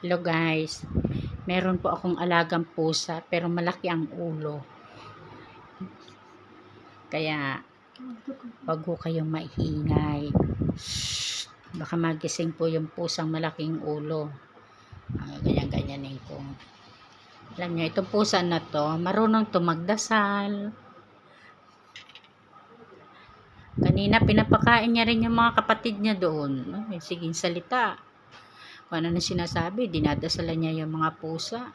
Hello guys, meron po akong alagang pusa pero malaki ang ulo. Kaya wag ho kayong maingay. Baka magising po yung pusang malaking ulo. Ah, ganyan-ganyanin ko. Alam nyo, itong pusa na to, marunong to magdasal. Kanina, pinapakain niya rin yung mga kapatid niya doon. Ay, sige, salita kung ano na sinasabi, dinadasalan niya yung mga pusa.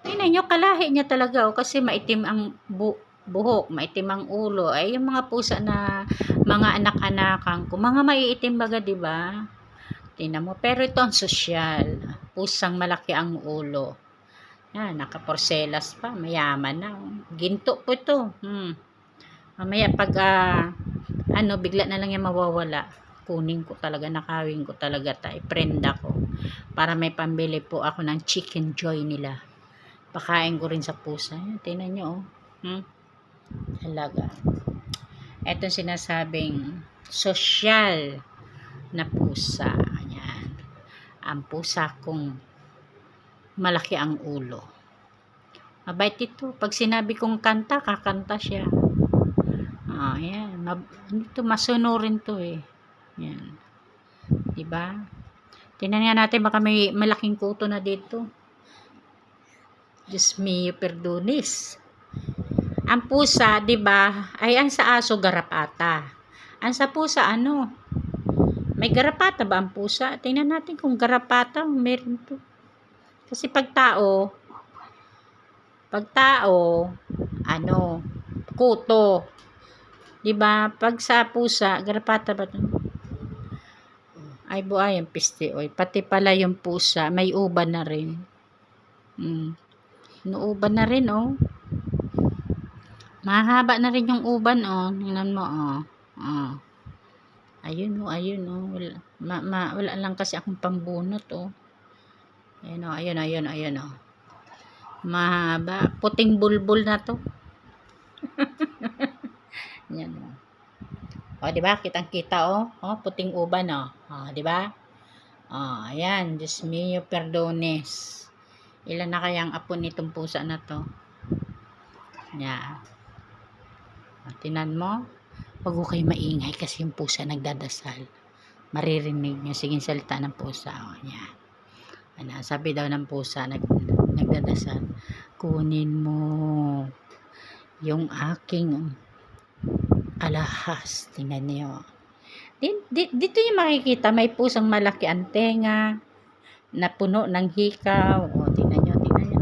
Tingnan nyo, kalahi niya talaga, oh, kasi maitim ang bu buhok, maitim ang ulo. Ay, yung mga pusa na mga anak-anakan ko, mga maiitim baga, di ba? Tingnan mo, pero ito ang sosyal. Pusang malaki ang ulo. Yan, nakaporselas pa, mayaman na. oh. Ginto po ito. Hmm. Mamaya pag, ah, ano, bigla na lang yan mawawala. Kunin ko talaga, nakawin ko talaga tayo. Prenda ko para may pambili po ako ng chicken joy nila. Pakain ko rin sa pusa. Tingnan nyo, oh. Hmm? Halaga. Ito sinasabing social na pusa. Ayan. Ang pusa kong malaki ang ulo. Mabait ito. Pag sinabi kong kanta, kakanta siya. Ah, yan. Mab- ano to, masunurin to eh. Yan. Diba? Tingnan nga natin baka may malaking kuto na dito. Diyos mio perdonis. Ang pusa, 'di ba? Ay ang sa aso garapata. Ang sa pusa ano? May garapata ba ang pusa? Tingnan natin kung garapata meron to. Kasi pag tao, pag tao, ano, kuto. 'Di ba? Pag sa pusa, garapata ba 'to? Ay buhay ang piste oy. Pati pala yung pusa, may uban na rin. Mm. Nuuban na rin oh. Mahaba na rin yung uban oh. Tingnan mo oh. oh. Ayun oh, ayun oh. Wala, ma, ma, wala lang kasi akong pambunot oh. Ayun oh, ayun, ayun, ayun oh. Mahaba. Puting bulbul na to. Yan oh. O, di ba? Kitang-kita, oh. Oh, puting uban, oh. Oh, di ba? Oh, ayan. Diyos mio, perdones. Ilan na kayang apo nitong pusa na to? Yan. O, tinan mo. Huwag ko kayo maingay kasi yung pusa nagdadasal. Maririnig niyo. Sige, salita ng pusa. O, yan. Ano, sabi daw ng pusa, nag, nagdadasal. Kunin mo yung aking alahas. Tingnan niyo. Di, di, dito yung makikita, may pusang malaki ang tenga, na puno ng hikaw. O, tingnan nyo, tingnan nyo.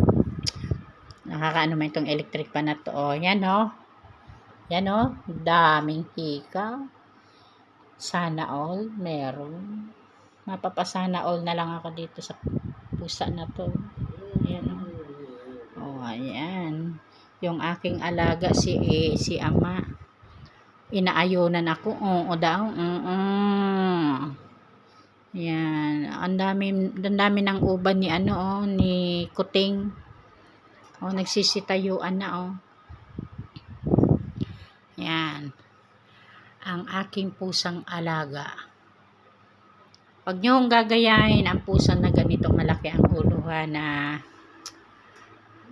Nakakaano man itong electric pa na to. O, yan o. Yan o. Daming hikaw. Sana all, meron. Mapapasana all na lang ako dito sa pusa na to. Ayan o. O, ayan. Yung aking alaga, si, eh, si ama inaayunan ako. Oo daw. Oo. Yan. Ang dami, ang dami ng uban ni ano oh, ni Kuting. Oh, nagsisitayuan na oh. Yan. Ang aking pusang alaga. Pag nyo gagayahin ang pusang na ganito malaki ang ulo ha, na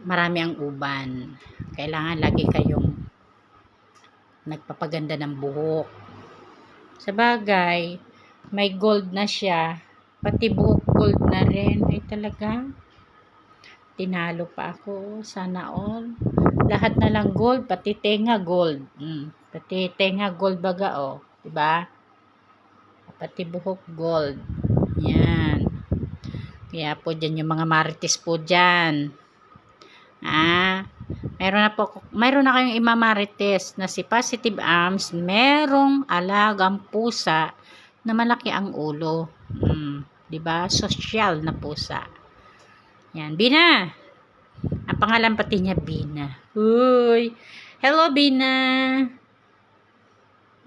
marami ang uban. Kailangan lagi kayong nagpapaganda ng buhok. Sa bagay, may gold na siya. Pati buhok gold na rin. Ay talaga. Tinalo pa ako. Sana all. Lahat na lang gold. Pati tenga gold. Mm. Pati tenga gold baga oh. Diba? Pati buhok gold. Yan. Kaya po dyan yung mga marites po dyan. Ah, meron na po, meron na kayong imamarites na si Positive Arms, merong alagang pusa na malaki ang ulo. Mm, 'di ba? Social na pusa. Yan, Bina. Ang pangalan pati niya Bina. Uy. Hello Bina.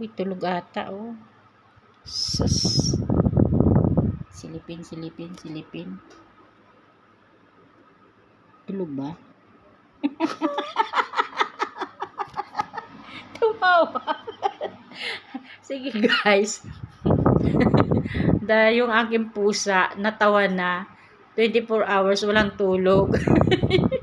Uy, tulog ata oh. Sus. Silipin, silipin, silipin. Tulog ba? Tumawa. Sige guys. Dahil yung aking pusa natawa na 24 hours walang tulog.